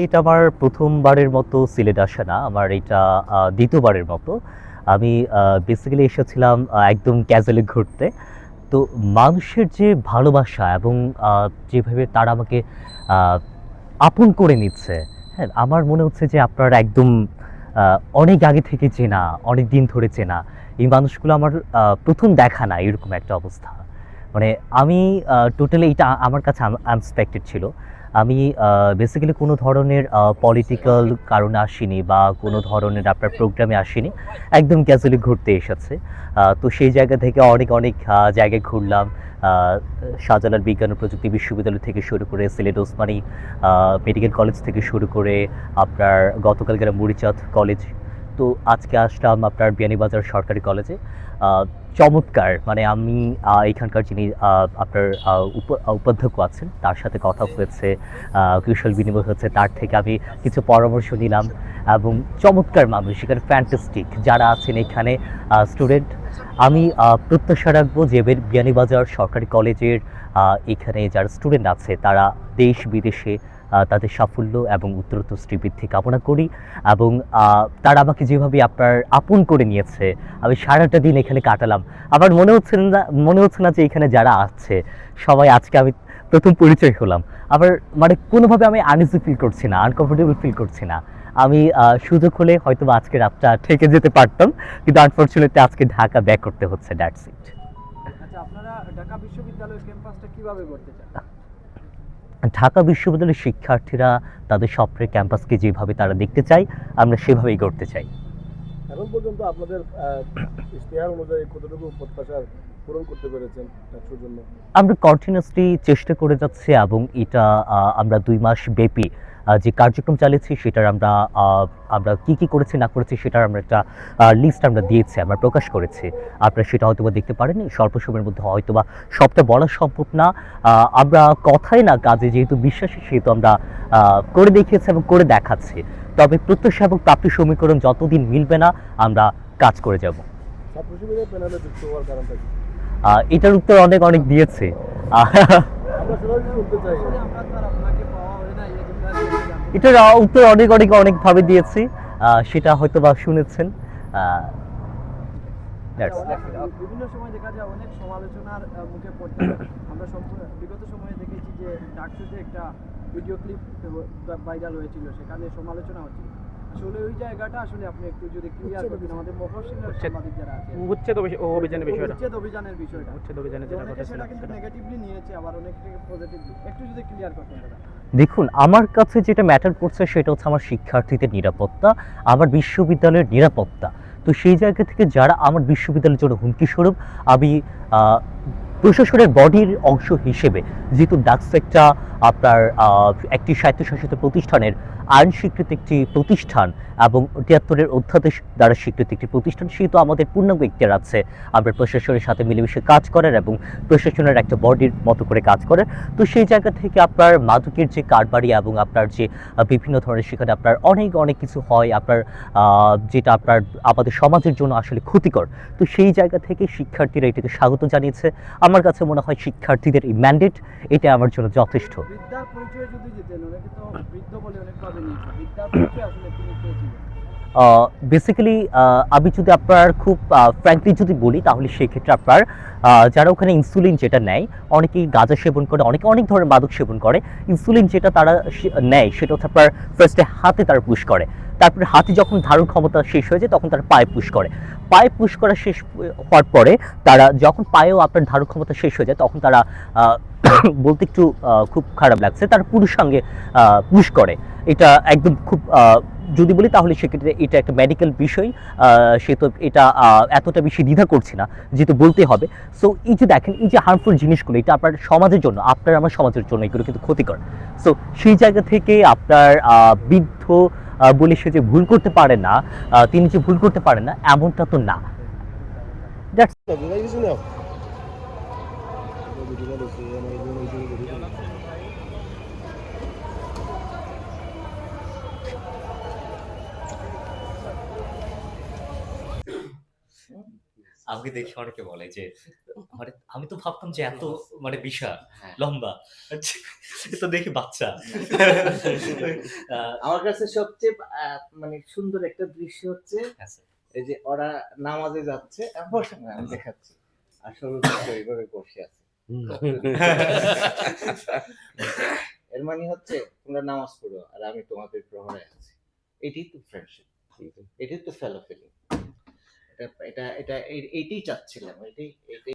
এটা আমার প্রথমবারের মতো সিলেট আসা না। আমার এটা দ্বিতীয়বারের মতো। আমি বেসিক্যালি এসেছিলাম একদম ক্যাজুয়ালি ঘুরতে। তো মানুষের যে ভালোবাসা এবং যেভাবে তারা আমাকে আপন করে নিচ্ছে হ্যাঁ আমার মনে হচ্ছে যে আপনারা একদম অনেক আগে থেকে চেনা, অনেক দিন ধরে চেনা। এই মানুষগুলো আমার প্রথম দেখা না, এরকম একটা অবস্থা। মানে আমি টোটালি এটা আমার কাছে আনএক্সপেক্টেড ছিল। আমি বেসিক্যালি কোনো ধরনের পলিটিক্যাল কারণে আসিনি বা কোনো ধরনের আপনার প্রোগ্রামে আসিনি। একদম ক্যাজুয়ালি ঘুরতে এসেছে। তো সেই জায়গা থেকে অনেক অনেক জায়গায় ঘুরলাম। শাহজালাল বিজ্ঞান ও প্রযুক্তি বিশ্ববিদ্যালয় থেকে শুরু করে সিলেট ওসমানী মেডিকেল কলেজ থেকে শুরু করে আপনার গতকাল গেলাম মুড়িচাঁদ কলেজ তো আজকে আসলাম আপনার বিয়ানীবাজার সরকারি কলেজে। চমৎকার মানে আমি এখানকার যিনি আপনার উপ- উপাধ্যক্ষ আছেন, তার সাথে কথা হয়েছে কুশল বিনিময় হয়েছে, তার থেকে আমি কিছু পরামর্শ নিলাম এবং চমৎকার মানুষ, এখানে ফ্যান্টাস্টিক যারা আছেন এখানে স্টুডেন্ট আমি প্রত্যাশা রাখব যে বিয়ানীবাজার সরকারি কলেজের এখানে যারা স্টুডেন্ট আছে, তারা দেশ বিদেশে তাদের সাফল্য এবং উত্তরোত্তর শ্রীবৃদ্ধি কামনা করি এবং তারা আমাকে যেভাবে আপনার আপন করে নিয়েছে, আমি সারাটা দিন এখানে কাটালাম। আবার মনে হচ্ছে না, মনে হচ্ছে না যে এখানে যারা আছে, সবাই আজকে আমি প্রথম পরিচয় হলাম। আবার মানে কোনোভাবে আমি আনইজি ফিল করছি না আনকমফোর্টেবল ফিল করছি না। আমি সুযোগ হলে হয়তো আজকে রাতটা থেকে যেতে পারতাম, কিন্তু আনফর্চুনেটলি আজকে ঢাকা ব্যাক করতে হচ্ছে দ্যাটস ইট আচ্ছা আপনারা ঢাকা বিশ্ববিদ্যালয়ের ক্যাম্পাসটা কীভাবে করতে চান? ঢাকা বিশ্ববিদ্যালয়ের শিক্ষার্থীরা তাদের স্বপ্নের ক্যাম্পাসকে যেভাবে তারা দেখতে চায়, আমরা সেভাবেই করতে চাই। এখন পর্যন্ত আপনাদের ইশতেহার অনুযায়ী কতটুকু প্রত্যাশা পূরণ করতে পেরেছেন একশোর জন্য। আমরা কন্টিনিউসলি চেষ্টা করে যাচ্ছি এবং এটা আমরা দুই মাস ব্যাপী যে কার্যক্রম চালিয়েছি সেটার আমরা আমরা কি কি করেছি না করেছি সেটার আমরা একটা লিস্ট আমরা দিয়েছি আমরা প্রকাশ করেছি। আপনারা সেটা হয়তো বা দেখতে পারেননি স্বল্প সময়ের মধ্যে হয়তো বা সবটা বলা সম্ভব না। আমরা কথাই না কাজে যেহেতু বিশ্বাসী সেহেতু আমরা করে দেখিয়েছি এবং করে দেখাচ্ছি। তবে প্রত্যাশা এবং প্রাপ্তি সমীকরণ যতদিন মিলবে না আমরা কাজ করে যাব। ছাত্র শিবিরের প্যানেলে যুক্ত হওয়ার কারণটা কি? এটার উত্তর অনেক অনেক দিয়েছে। এটার উত্তর অনেক অনেক অনেকভাবে দিয়েছি। সেটা হয়তো বা শুনেছেন। বিভিন্ন সময় অনেক বিগত সময়ে দেখেছি যে একটা ভিডিও ক্লিপ ভাইরাল হয়েছিল। সেখানে সমালোচনা হচ্ছিল। আসলে ওই জায়গাটা আসলে আপনি একটু যদি ক্লিয়ার আমাদের মফস্বলের সাংবাদিক যারা আছে উচ্ছেদ অভিযানের বিষয়টা। উচ্ছেদ অভিযানের বিষয়টা। উচ্ছেদ অভিযানে যেটা ঘটেছিল সেটা কিন্তু নেগেটিভলি নিয়েছে আবার অনেকে পজিটিভলি একটু যদি ক্লিয়ার করতেন দেখুন আমার কাছে যেটা ম্যাটার করছে সেটা হচ্ছে আমার শিক্ষার্থীদের নিরাপত্তা আমার বিশ্ববিদ্যালয়ের নিরাপত্তা। তো সেই জায়গা থেকে যারা আমার বিশ্ববিদ্যালয়ের জন্য হুমকি স্বরূপ আমি আহ, প্রশাসনের বডির অংশ হিসেবে যেহেতু ডাকস একটা আপনার একটি স্বায়ত্তশাসিত প্রতিষ্ঠানের আইন স্বীকৃত একটি প্রতিষ্ঠান এবং তিয়াত্তরের অধ্যাদেশ দ্বারা স্বীকৃত একটি প্রতিষ্ঠান সেহেতু আমাদের পূর্ণাঙ্গ ইখতিয়ার আছে। আমরা প্রশাসনের সাথে মিলেমিশে কাজ করার এবং প্রশাসনের একটা বডির মতো করে কাজ করার। তো সেই জায়গা থেকে আপনার মাদকের যে কারবারি এবং আপনার যে বিভিন্ন ধরনের সেখানে আপনার অনেক অনেক কিছু হয়, আপনার যেটা আপনার আমাদের সমাজের জন্য আসলে ক্ষতিকর। তো সেই জায়গা থেকে শিক্ষার্থীরা এটাকে স্বাগত জানিয়েছে। আমার কাছে মনে হয় শিক্ষার্থীদের এই ম্যান্ডেট এটা আমার জন্য যথেষ্ট। বৃদ্ধার পরিচয় যদি তো বৃদ্ধ বলে বেসিক্যালি আমি যদি আপনার খুব ফ্র্যাঙ্কলি যদি বলি, তাহলে সেক্ষেত্রে আপনার যারা ওখানে ইনসুলিন যেটা নেয়, অনেকেই গাঁজা সেবন করে, অনেকে অনেক ধরনের মাদক সেবন করে। ইনসুলিন যেটা তারা নেয়, সেটা হচ্ছে আপনার ফার্স্টে হাতে তারা পুশ করে। তারপরে হাতে যখন ধারণ ক্ষমতা শেষ হয়ে যায়, তখন তারা পায়ে পুশ করে। পায়ে পুশ করা শেষ হওয়ার পরে, তারা যখন পায়েও আপনার ধারণ ক্ষমতা শেষ হয়ে যায়, তখন তারা বলতে একটু আহ, খুব খারাপ লাগছে। তারা পুরুষাঙ্গে পুশ করে। এটা একদম খুব আহ, যদি বলি তাহলে সেক্ষেত্রে এটা একটা মেডিকেল বিষয়। আহ, সে তো এটা আহ, এতটা বেশি দ্বিধা করছি না যেহেতু বলতে হবে। সো এই যে দেখেন এই যে হার্মফুল জিনিসগুলো এটা আপনার সমাজের জন্য আপনার আমার সমাজের জন্য এগুলো কিন্তু ক্ষতিকর। সো সেই জায়গা থেকে আপনার আহ, বৃদ্ধ আহ, বলে সে যে ভুল করতে পারে না আহ, তিনি যে ভুল করতে পারেন না এমনটা তো না। That's আমাকে দেখে অনেকে বলে যে মানে আমি তো ভাবতাম যে এত মানে বিশাল হ্যাঁ। লম্বা। তো দেখি বাচ্চা। আহ, আমার কাছে সবচেয়ে মানে সুন্দর একটা দৃশ্য হচ্ছে আচ্ছা। এই যে ওরা নামাজে যাচ্ছে বসে আমি দেখাচ্ছি। আসলে এইভাবে বসে আছে। এর মানে হচ্ছে তোমরা নামাজ পড়ো আর আমি তোমাদের প্রহরে আছি। এটাই তো ফ্রেন্ডশিপ এটাই তো ফেলো ফিলিং এটা এটা এটা এই- এইটাই চাচ্ছিলাম এটাই এটাই